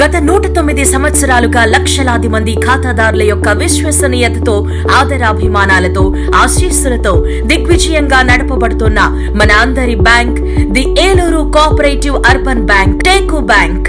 గత నూట తొమ్మిది సంవత్సరాలుగా లక్షలాది మంది ఖాతాదారుల యొక్క విశ్వసనీయతతో ఆదరాభిమానాలతో ఆశీస్సులతో దిగ్విజయంగా నడపబడుతున్న మన అందరి bank the Eluru cooperative urban bank teak bank.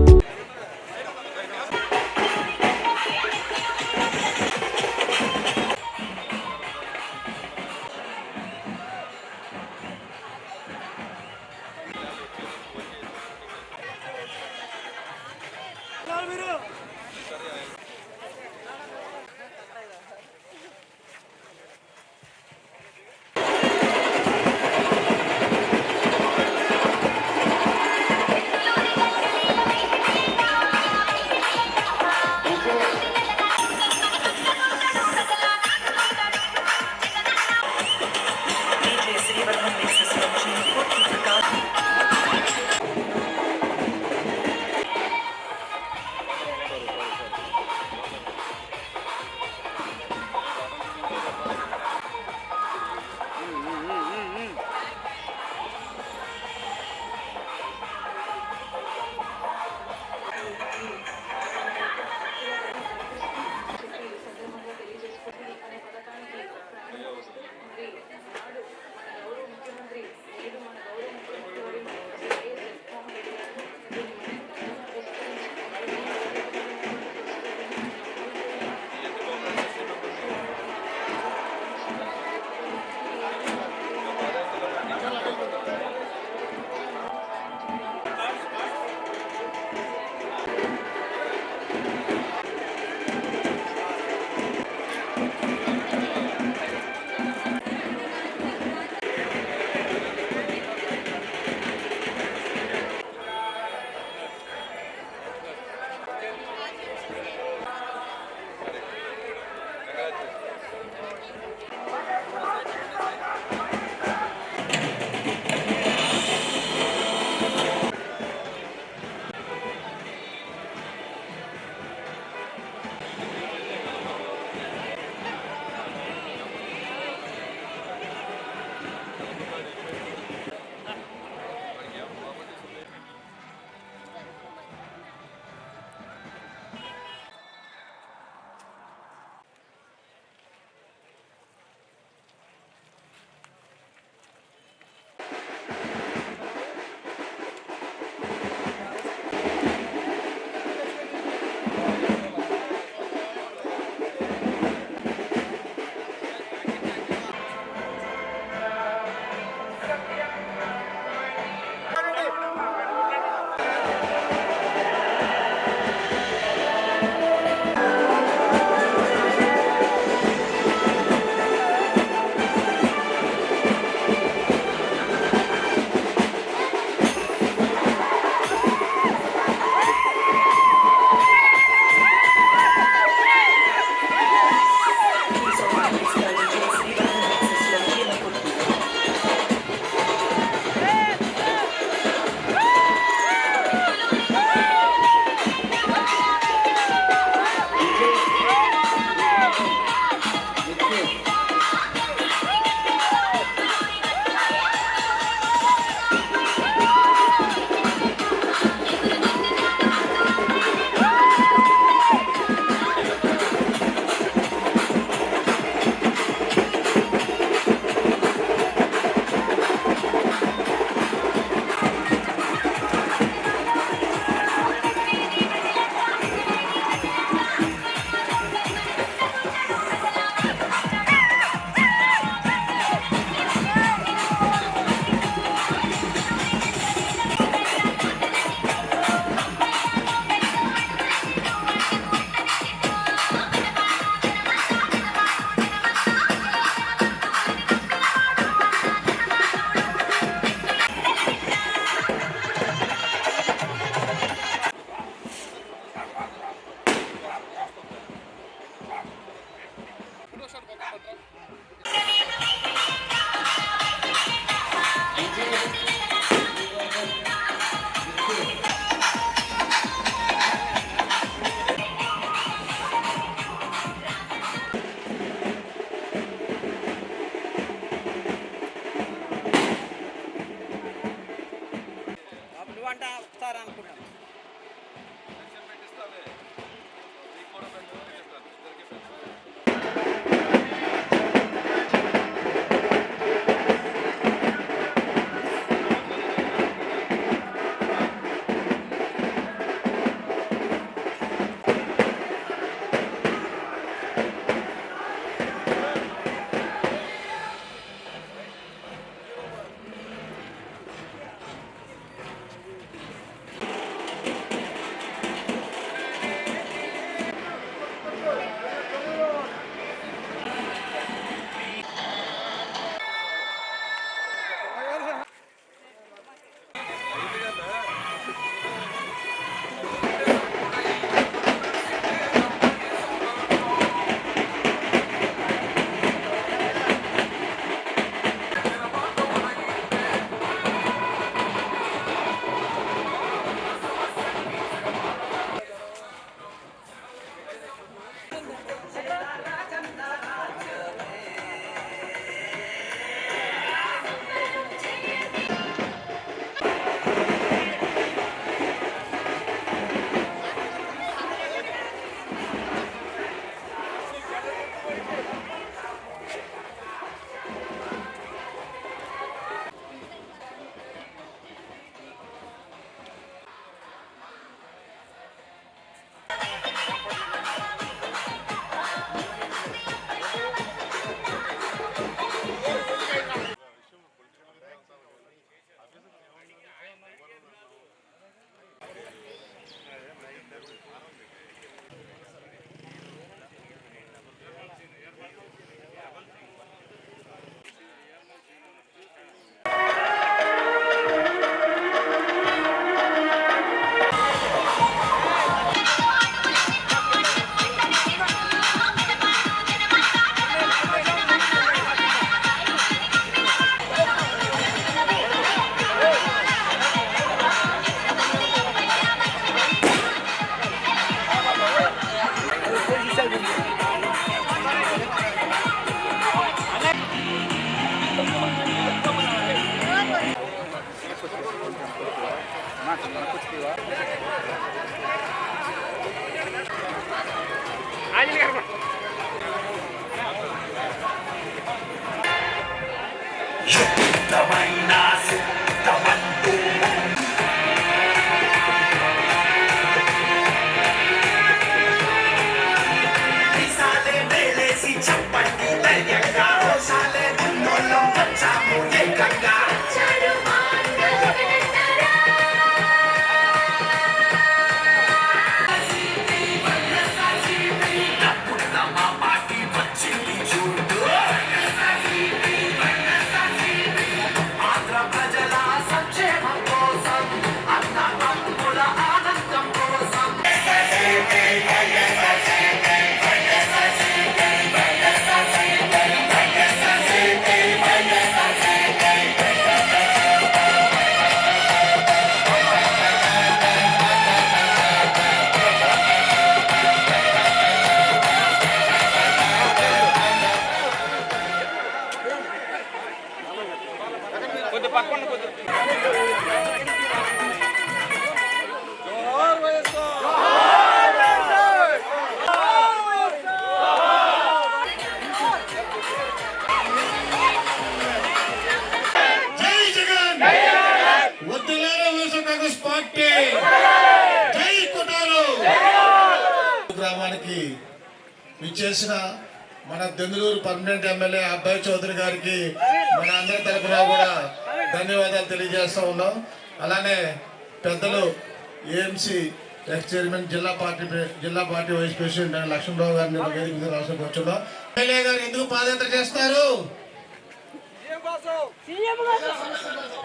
Denduluru permanent MLA Abbayi Chowdary గారికి మన అందరి తరఫున కూడా ధన్యవాదాలు తెలియజేస్తూ ఉన్నాం. అలానే పెద్దలు ఏఎంసీ ఎక్స్ చైర్మన్ జిల్లా పార్టీ జిల్లా పార్టీ వైస్ ప్రెసిడెంట్ అయిన లక్ష్మణరావు గారిని వేదిక మీద రాష్ట్రం వచ్చున్నాం ఎమ్మెల్యే గారు ఎందుకు పాదయాత్ర చేస్తారు?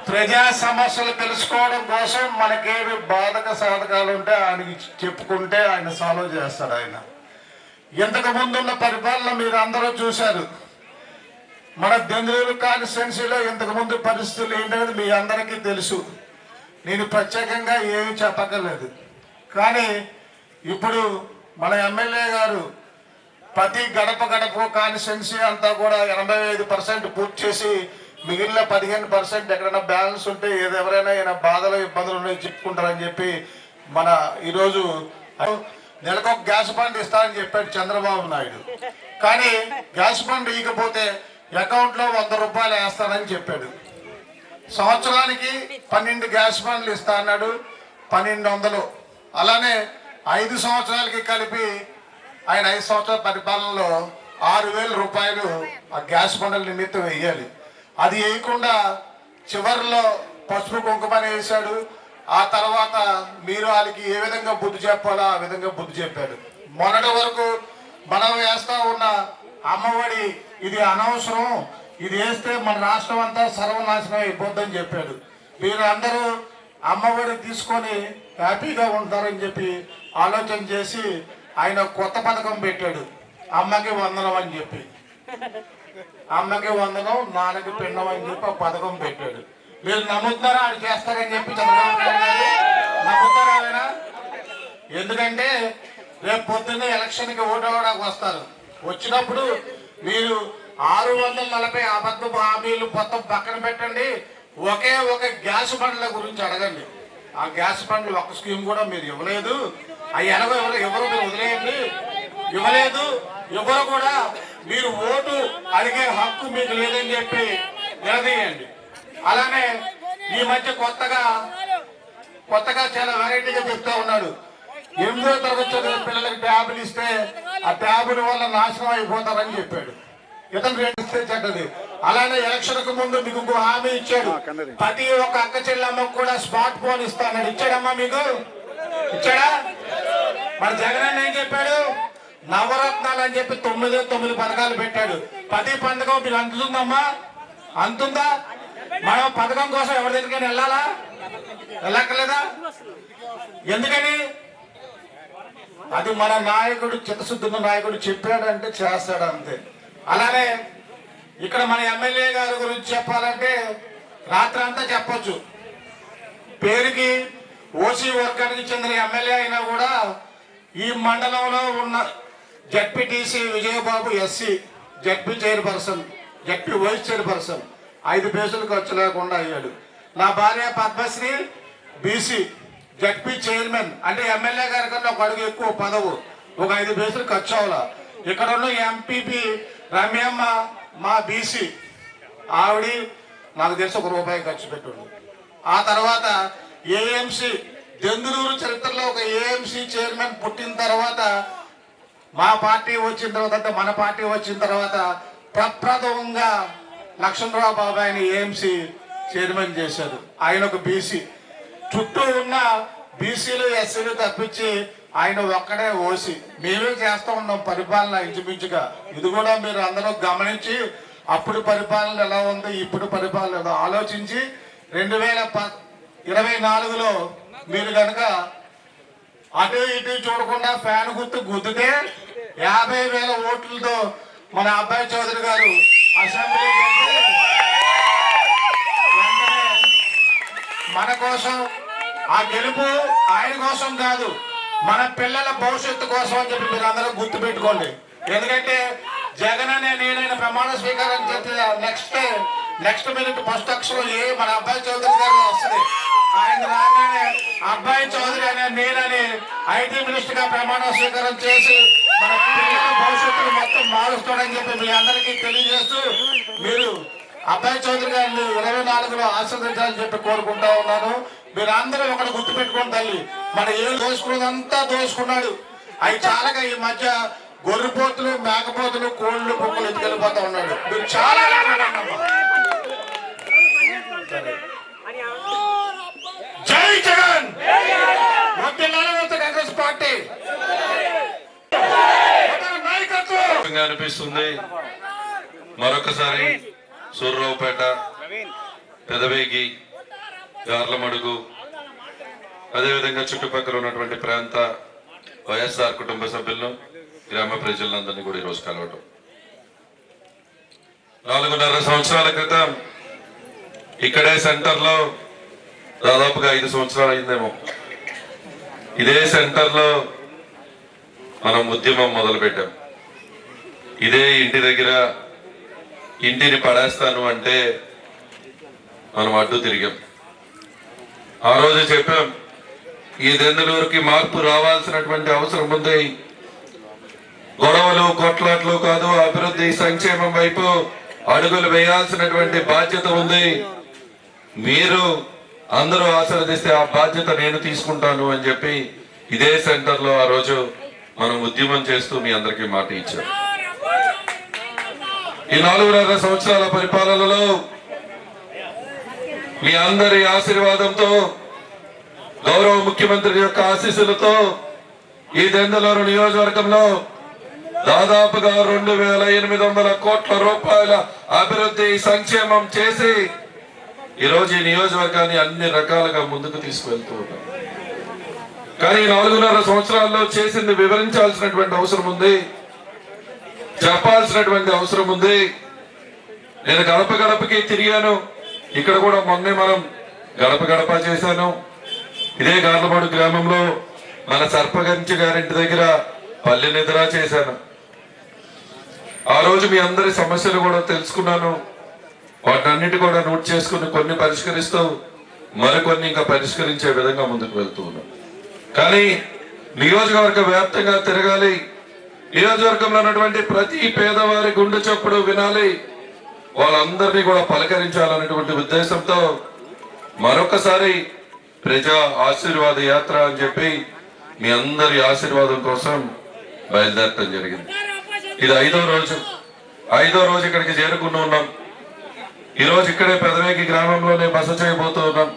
ప్రజా సమస్యలు తెలుసుకోవడం కోసం మనకేమి బాధక సాధకాలు ఉంటే ఆయనకి చెప్పుకుంటే ఆయన సాల్వ్ చేస్తాడు ఆయన. ఇంతకు ముందున్న పరిపాలన మీరు అందరూ చూశారు. మన దెందులూరు కాన్స్టిట్యున్సీలో ఇంతకు ముందు పరిస్థితులు ఏంటనేది మీ అందరికీ తెలుసు. నేను ప్రత్యేకంగా ఏమి చెప్పక్కర్లేదు. కానీ ఇప్పుడు మన ఎమ్మెల్యే గారు ప్రతి గడప గడప కాన్స్టిట్యున్సీ అంతా కూడా ఎనభై ఐదు పర్సెంట్ పూర్తి చేసి మిగిలిన పదిహేను పర్సెంట్ ఎక్కడైనా బ్యాలెన్స్ ఉంటే ఏది ఎవరైనా ఏమైనా బాధలు ఇబ్బందులు ఉన్నాయి చెప్పుకుంటారని చెప్పి మన ఈరోజు నెలకు ఒక గ్యాస్ బండ్ ఇస్తానని చెప్పాడు చంద్రబాబు నాయుడు. కానీ గ్యాస్ బండ్ ఇకపోతే అకౌంట్లో వంద రూపాయలు వేస్తానని చెప్పాడు. సంవత్సరానికి పన్నెండు గ్యాస్ బండ్లు ఇస్తా అన్నాడు పన్నెండు వందలు. అలానే ఐదు సంవత్సరాలకి కలిపి ఆయన ఐదు సంవత్సరాల పరిపాలనలో ఆరు వేల రూపాయలు ఆ గ్యాస్ బండ్ల నిమిత్తం వేయాలి. అది వేయకుండా చివరిలో పసుపు కుంకుమని వేశాడు ఆ తర్వాత మీరు వాళ్ళకి ఏ విధంగా బుద్ధి చెప్పాలో ఆ విధంగా బుద్ధి చెప్పాడు. మొన్నటి వరకు మనం వేస్తా ఉన్న అమ్మఒడి ఇది అనవసరం ఇది వేస్తే మన రాష్ట్రం అంతా సర్వనాశనం అయిపోద్దని చెప్పాడు. మీరు అందరూ అమ్మఒడి తీసుకొని హ్యాపీగా ఉంటారని చెప్పి ఆలోచన చేసి ఆయన కొత్త పథకం పెట్టాడు. అమ్మకి వందనం అని చెప్పి. అమ్మకి వందనం నాన్నకి పిండం అని చెప్పి ఆ పథకం పెట్టాడు. మీరు నమ్ముతున్నారా ఆడు చేస్తారని చెప్పి చంద్రబాబు నాయుడు నమ్ముతారా ఆయన ఎందుకంటే రేపు పొద్దున్నే ఎలక్షన్కి ఓటు అవ్వడానికి వస్తారు. వచ్చినప్పుడు మీరు ఆరు వందల నలభై అబద్ధపు హామీలు మొత్తం పక్కన పెట్టండి. ఒకే ఒక గ్యాస్ బండ్ల గురించి అడగండి. ఆ గ్యాస్ బండ్లు ఒక స్కీమ్ కూడా మీరు ఇవ్వలేదు. అవి ఎలాగో ఎవరు ఎవరు మీరు వదిలేయండి. ఇవ్వలేదు. ఎవరు కూడా మీరు ఓటు అడిగే హక్కు మీకు లేదని చెప్పి నిలదీయండి. అలానే ఈ మధ్య కొత్తగా కొత్తగా చాలా వెరైటీగా చెప్తా ఉన్నాడు. ఎనిమిదో తరగతి చదివిన పిల్లలకి ట్యాబులు ఇస్తే ఆ ట్యాబుల వల్ల నాశనం అయిపోతారని చెప్పాడు. ఇతను రేటు ఇస్తే చెడ్డది. అలానే ఎలక్షన్కు ముందు మీకు ఇంకో హామీ ఇచ్చాడు. ప్రతి ఒక్క అక్క చెల్లెమ్మకు కూడా స్మార్ట్ ఫోన్ ఇస్తానని ఇచ్చాడమ్మా మీకు? ఇచ్చాడా? మన జగన్ అన్న ఏం చెప్పాడు? నవరత్నాలు అని చెప్పి తొమ్మిది తొమ్మిది పథకాలు పెట్టాడు. ప్రతి పథకం మీకు అందుతుందమ్మా అంతుందా? మనం పథకం కోసం ఎవరి దగ్గరికైనా వెళ్ళాలా? వెళ్ళక్కర్లేదా? ఎందుకని? అది మన నాయకుడు చిత్తశుద్ధున్న నాయకుడు చెప్పాడంటే చేస్తాడు అంతే అలానే ఇక్కడ మన ఎమ్మెల్యే గారి గురించి చెప్పాలంటే రాత్రి అంతా చెప్పచ్చు. పేరుకి ఓసీ వర్గానికి చెందిన ఎమ్మెల్యే అయినా కూడా ఈ మండలంలో ఉన్న ZPTC Vijayababu SC ZP chairperson ZP vice chairperson. ఐదు పేజీలు ఖర్చు లేకుండా అయ్యాడు. నా భార్య పద్మశ్రీ బీసీ జడ్పీ చైర్మన్ అంటే ఎమ్మెల్యే గారి కన్నా ఒక అడుగు ఎక్కువ పదవు. ఒక ఐదు పేజీలు ఖర్చు అవ్వాల ఇక్కడ ఉన్న ఎంపీపీ రమ్యమ్మ మా బీసీ. ఆవిడ నాకు తెలిసి ఒక రూపాయి ఖర్చు పెట్టుండు ఆ తర్వాత ఏఎంసీ దెందులూరు చరిత్రలో ఒక ఏఎంసీ చైర్మన్ పుట్టిన తర్వాత మా పార్టీ వచ్చిన తర్వాత అంటే మన పార్టీ వచ్చిన తర్వాత ప్రప్రథమంగా లక్ష్మణరావు బాబాయిని ఏఎంసీ చైర్మన్ చేశారు. ఆయన ఒక బీసీ చుట్టూ ఉన్న బీసీలు ఎస్సీలు తప్పించి ఆయన ఒక్కడే ఓసి మేమే చేస్తూ ఉన్నాం పరిపాలన ఇంచుమించుగా. ఇది కూడా మీరు అందరూ గమనించి అప్పుడు పరిపాలన ఎలా ఉంది ఇప్పుడు పరిపాలన ఎలా ఆలోచించి రెండు వేల ప ఇరవై నాలుగులో మీరు కనుక అటు ఇటు చూడకుండా ఫ్యాన్ గుర్తు గుద్దితే యాభై వేల ఓట్లతో మన అబ్బాయి చౌదరి గారు అసెంబ్లీ మన కోసం ఆ గెలుపు ఆయన కోసం కాదు మన పిల్లల భవిష్యత్తు కోసం అని చెప్పి మీరు అందరూ గుర్తు పెట్టుకోండి. ఎందుకంటే జగన్ అనే నేనైన ప్రమాణ స్వీకారం చేస్తే నెక్స్ట్ నెక్స్ట్ మినిట్ ఫస్ట్ అక్షరం ఏ మన అబ్బాయి చౌదరి గారు వస్తుంది. ఆయన రాగానే అబ్బాయి చౌదరి అనే నేనని ఐటీ మినిస్టర్గా ప్రమాణ స్వీకారం చేసి మన పిల్లల భవిష్యత్తును మొత్తం మారుస్తాడని చెప్పి మీ అందరికీ తెలియజేస్తూ మీరు అబ్బాయి చౌదరి గారిని ఇరవై నాలుగులో ఆశీర్వదించాలని చెప్పి కోరుకుంటా ఉన్నాను. మీరు అందరూ ఒకటి గుర్తుపెట్టుకోండి తల్లి. మన ఏం దోసుకున్నదంతా దోసుకున్నాడు. అవి చాలాగా ఈ మధ్య గొర్రెపోతులు మేకపోతులు కోళ్ళు కుక్కలు ఎత్తుకెళ్ళిపోతా ఉన్నాడు. మీరు చాలా. జై జగన్! సంతోషంగా అనిపిస్తుంది. మరొకసారి సూర్రావుపేట పెదవేగి గార్లమడుగు అదేవిధంగా చుట్టుపక్కల ఉన్నటువంటి ప్రాంత వైఎస్ఆర్ కుటుంబ సభ్యులను గ్రామ ప్రజలందరినీ కూడా ఈరోజు కలవటం. నాలుగున్నర సంవత్సరాల క్రితం ఇక్కడే సెంటర్లో దాదాపుగా ఐదు సంవత్సరాలు అయిందేమో. ఇదే సెంటర్లో మనం ఉద్యమం మొదలుపెట్టాం. ఇదే ఇంటి దగ్గర ఇంటిని పడేస్తాను అంటే మనం అడ్డు తిరిగాం. ఆ రోజు చెప్పాం ఈ దెందులూరుకి మార్పు రావాల్సినటువంటి అవసరం ఉంది. గొడవలు కొట్లాట్లు కాదు అభివృద్ధి సంక్షేమం వైపు అడుగులు వేయాల్సినటువంటి బాధ్యత ఉంది. మీరు అందరూ ఆశీర్వదిస్తే ఆ బాధ్యత నేను తీసుకుంటాను అని చెప్పి ఇదే సెంటర్లో ఆ రోజు మనం ఉద్యమం చేస్తూ మీ అందరికీ మాట ఇచ్చాం. ఈ నాలుగున్నర సంవత్సరాల పరిపాలనలో మీ అందరి ఆశీర్వాదంతో గౌరవ ముఖ్యమంత్రి యొక్క ఆశీస్సులతో ఈ దెందలూరు నియోజకవర్గంలో దాదాపుగా రెండు వేల ఎనిమిది వందల కోట్ల రూపాయల అభివృద్ధి సంక్షేమం చేసి ఈ ఈ నియోజకవర్గాన్ని అన్ని రకాలుగా ముందుకు తీసుకువెళ్తూ ఉన్నాం. కానీ నాలుగున్నర సంవత్సరాల్లో చేసింది వివరించాల్సినటువంటి అవసరం ఉంది. చెప్పాల్సినటువంటి అవసరం ఉంది. నేను గడప గడపకి తిరిగాను. ఇక్కడ కూడా మొన్నే మనం గడప గడప చేశాను. ఇదే గార్లపాడు గ్రామంలో మన సర్పగంచి గారింటి దగ్గర పల్లె నిద్ర చేశాను. ఆ రోజు మీ అందరి సమస్యలు కూడా తెలుసుకున్నాను. వాటన్నిటి కూడా నోట్ చేసుకుని కొన్ని పరిష్కరిస్తూ మరికొన్ని ఇంకా పరిష్కరించే విధంగా ముందుకు వెళ్తూ ఉన్నాం కానీ నియోజకవర్గ వ్యాప్తంగా తిరగాలి నియోజకవర్గంలో ఉన్నటువంటి ప్రతి పేదవారి గుండె చప్పుడు వినాలి. వాళ్ళందరినీ కూడా పలకరించాలనేటువంటి ఉద్దేశంతో మరొకసారి ప్రజా ఆశీర్వాద యాత్ర అని చెప్పి మీ అందరి ఆశీర్వాదం కోసం బయలుదేరటం జరిగింది. ఇది ఐదో రోజు. ఐదో రోజు ఇక్కడికి చేరుకుని ఉన్నాం. ఈ రోజు ఇక్కడే పెదవేకి గ్రామంలోనే బస చేయబోతూ ఉన్నాం.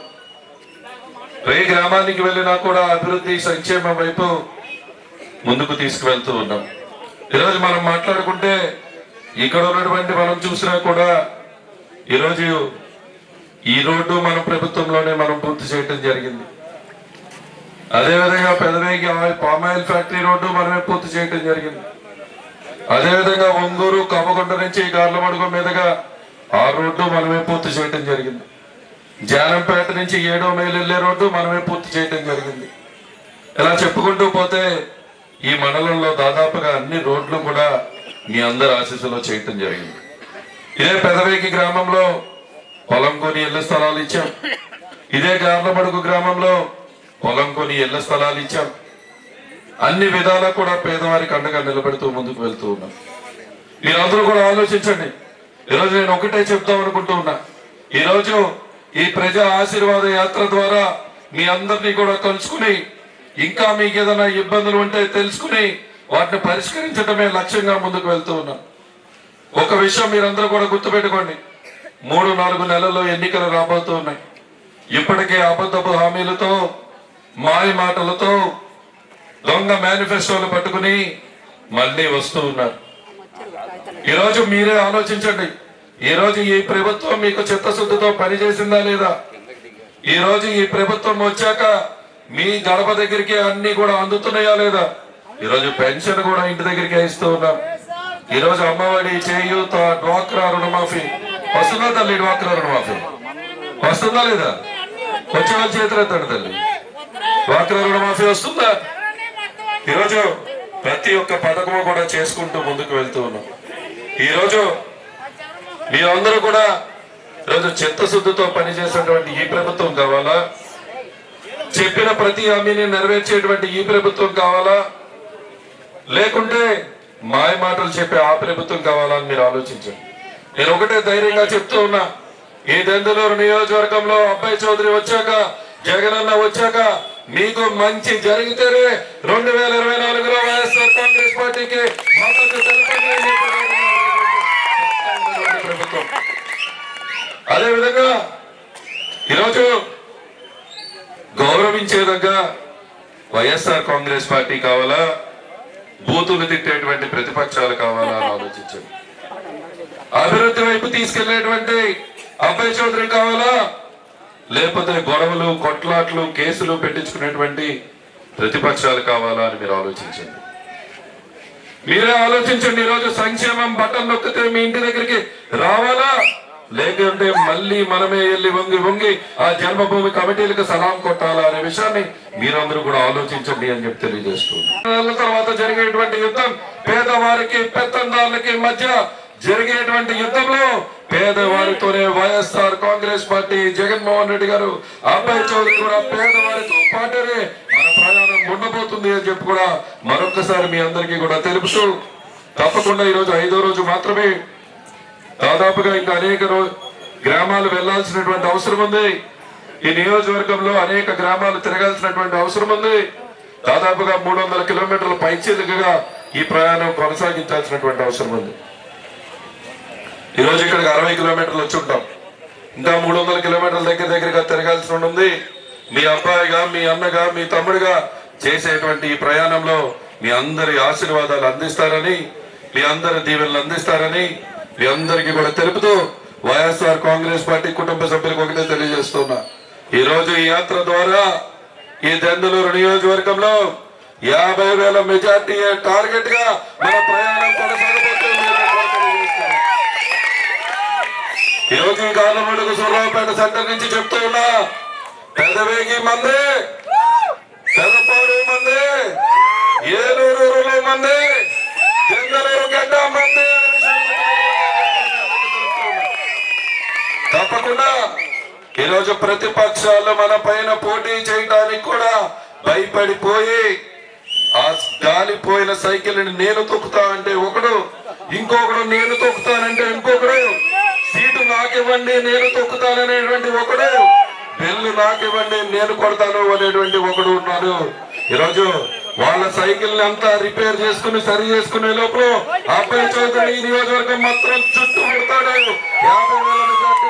ఏ గ్రామానికి వెళ్ళినా కూడా అభివృద్ధి సంక్షేమం వైపు ముందుకు తీసుకువెళ్తూ ఉన్నాం. ఈరోజు మనం మాట్లాడుకుంటే ఇక్కడ ఉన్నటువంటి మనం చూసినా కూడా ఈరోజు ఈ రోడ్డు మన ప్రభుత్వంలోనే మనం పూర్తి చేయటం జరిగింది. అదేవిధంగా Pedavegi oil palm oil factory road మనమే పూర్తి చేయటం జరిగింది. అదేవిధంగా ఒంగూరు కమ్మగుంట నుంచి గార్లమడుగు మీదుగా ఆ రోడ్డు మనమే పూర్తి చేయటం జరిగింది. జానంపేట నుంచి ఏడో మైలు వెళ్ళే రోడ్డు మనమే పూర్తి చేయటం జరిగింది. ఇలా చెప్పుకుంటూ పోతే ఈ మండలంలో దాదాపుగా అన్ని రోడ్లు కూడా మీ అందరి ఆశీస్సులో చేయటం జరిగింది. ఇదే పెదవేకి గ్రామంలో పొలం కొని ఇళ్ళ స్థలాలు ఇచ్చాం. ఇదే గార్లబడుగు గ్రామంలో పొలం కొని ఇళ్ళ స్థలాలు ఇచ్చాం. అన్ని విధాలా కూడా పేదవారికి అండగా నిలబెడుతూ ముందుకు వెళ్తూ ఉన్నాం. మీరందరూ కూడా ఆలోచించండి. ఈరోజు నేను ఒకటే చెప్తాం అనుకుంటూ ఉన్నా. ఈరోజు ఈ ప్రజా ఆశీర్వాద యాత్ర ద్వారా మీ అందరినీ కూడా కలుసుకుని ఇంకా మీకు ఏదైనా ఇబ్బందులు ఉంటే తెలుసుకుని వాటిని పరిష్కరించడమే లక్ష్యంగా ముందుకు వెళ్తూ ఉన్నాం. ఒక విషయం మీరందరూ కూడా గుర్తుపెట్టుకోండి. మూడు నాలుగు నెలల్లో ఎన్నికలు రాబోతూ ఉన్నాయి. ఇప్పటికే అబద్ధపు హామీలతో మాయ మాటలతో దొంగ మేనిఫెస్టోలు పట్టుకుని మళ్ళీ వస్తూ ఉన్నారు. ఈరోజు మీరే ఆలోచించండి. ఈరోజు ఈ ప్రభుత్వం మీకు చిత్తశుద్ధితో పనిచేసిందా లేదా? ఈరోజు ఈ ప్రభుత్వం వచ్చాక మీ గడప దగ్గరికి అన్ని కూడా అందుతున్నాయా లేదా? ఈరోజు పెన్షన్ కూడా ఇంటి దగ్గరికి ఇస్తూ ఉన్నాం. ఈరోజు అమ్మఒడి చేయూత డ్వాక్రా రుణమాఫీ. వస్తుందా తల్లి డ్వాక్రా రుణమాఫీ? వస్తుందా లేదా? వచ్చే వాళ్ళ తల్లి. డ్వాక్రా రుణమాఫీ వస్తుందా? ఈరోజు ప్రతి ఒక్క పథకము కూడా చేసుకుంటూ ముందుకు వెళ్తూ ఉన్నాం. ఈరోజు మీరందరూ కూడా ఈరోజు చిత్తశుద్ధితో పనిచేసినటువంటి ఈ ప్రభుత్వం కావాలా? చెప్పిన ప్రతి హామీని నెరవేర్చేటువంటి ఈ ప్రభుత్వం కావాలా? లేకుంటే మాయ మాటలు చెప్పే ఆ ప్రభుత్వం కావాలా అని మీరు ఆలోచించండి. నేను ఒకటే ధైర్యంగా చెప్తూ ఉన్నా ఈ దెందులూరు నియోజకవర్గంలో అబ్బాయి చౌదరి వచ్చాక జగనన్న వచ్చాక మీకు మంచి జరిగితేనే రెండు వేల ఇరవై నాలుగులో వైఎస్ఆర్ కాంగ్రెస్ పార్టీకి ప్రభుత్వం. అదే విధంగా ఈరోజు గౌరవించేదగ్గ వైఎస్ఆర్ కాంగ్రెస్ పార్టీ కావాలా? బూతులు తిట్టేటువంటి ప్రతిపక్షాలు కావాలా అని ఆలోచించండి. అభివృద్ధి వైపు తీసుకెళ్ళేటువంటి అభయ చౌదరి కావాలా? లేకపోతే గొడవలు కొట్లాట్లు కేసులు పెట్టించుకునేటువంటి ప్రతిపక్షాలు కావాలా అని మీరు ఆలోచించండి. మీరే ఆలోచించండి ఈరోజు సంక్షేమం బట్టలు నొక్కితే మీ ఇంటి దగ్గరికి రావాలా? లేకుంటే మళ్ళీ మనమే వెళ్ళి వంగి వంగి ఆ జన్మభూమి కమిటీలకు సలాం కొట్టాలా అనే విషయాన్ని మీరందరూ కూడా ఆలోచించండి అని చెప్పి తెలియజేస్తున్నారు తర్వాత జరిగేటువంటి యుద్ధం పేదవారికి పెత్తందారులకి మధ్య జరిగేటువంటి యుద్ధంలో పేదవారితోనే YSR Congress party Jaganmohan Reddy గారు అబ్బాయి చౌదరి కూడా పేదవారితో పాటునే మన ప్రయాణం ఉండబోతుంది అని చెప్పి కూడా మరొకసారి మీ అందరికీ కూడా తెలుపుతూ తప్పకుండా ఈరోజు ఐదో రోజు మాత్రమే దాదాపుగా ఇంకా అనేక గ్రామాలు వెళ్ళాల్సినటువంటి అవసరం ఉంది. ఈ నియోజకవర్గంలో అనేక గ్రామాలు తిరగాల్సినటువంటి అవసరం ఉంది. దాదాపుగా మూడు వందల కిలోమీటర్ల పైచీలుగా ఈ ప్రయాణం కొనసాగించాల్సినటువంటి అవసరం ఉంది. ఈ రోజు ఇక్కడికి అరవై కిలోమీటర్లు వచ్చి ఉంటాం. ఇంకా మూడు వందల కిలోమీటర్ల దగ్గర దగ్గరగా తిరగాల్సి ఉంది మీ అబ్బాయిగా మీ అన్నగా మీ తమ్ముడిగా చేసేటువంటి ఈ ప్రయాణంలో మీ అందరి ఆశీర్వాదాలు అందిస్తారని మీ అందరి దీవెనలు అందిస్తారని మీ అందరికీ కూడా తెలుపుతూ వైఎస్ఆర్ కాంగ్రెస్ పార్టీ కుటుంబ సభ్యులకు ఒకటే తెలియజేస్తున్నా. ఈ రోజు ఈ యాత్ర ద్వారా ఈ దెందలూరు నియోజకవర్గంలో యాభై వేల మెజార్టీ టార్గెట్గా మన ప్రయాణం కొనసాగబోతుంది అని ఈ రోజు ఈ సెంటర్ నుంచి చెప్తూ ఉన్నా పెదవేగి మంది పెదపాడు మంది ఏలూరు మంది చంద్రలూరు గడ్డ మంది. కాకుండా ఈరోజు ప్రతిపక్షాలు మన పైన పోటీ చేయడానికి కూడా భయపడిపోయి ఆ గాలిపోయిన సైకిల్ని నేను తొక్కుతా అంటే ఒకడు ఇంకొకడు నేను తొక్కుతానంటే ఇంకొకడు సీటు నాకివ్వండి నేను తొక్కుతాననేటువంటి ఒకడు బెల్లు నాకివ్వండి నేను కొడతాను అనేటువంటి ఒకడు ఉన్నాడు. ఈరోజు వాళ్ళ సైకిల్ అంతా రిపేర్ చేసుకుని సరి చేసుకునే లోపల అబ్బాయి చౌదరి ఈ నియోజకవర్గం మాత్రం చుట్టూ పెడతాడు యాభై వేల majority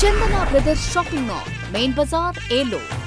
Chandana brothers shopping mall main Bazar Eluru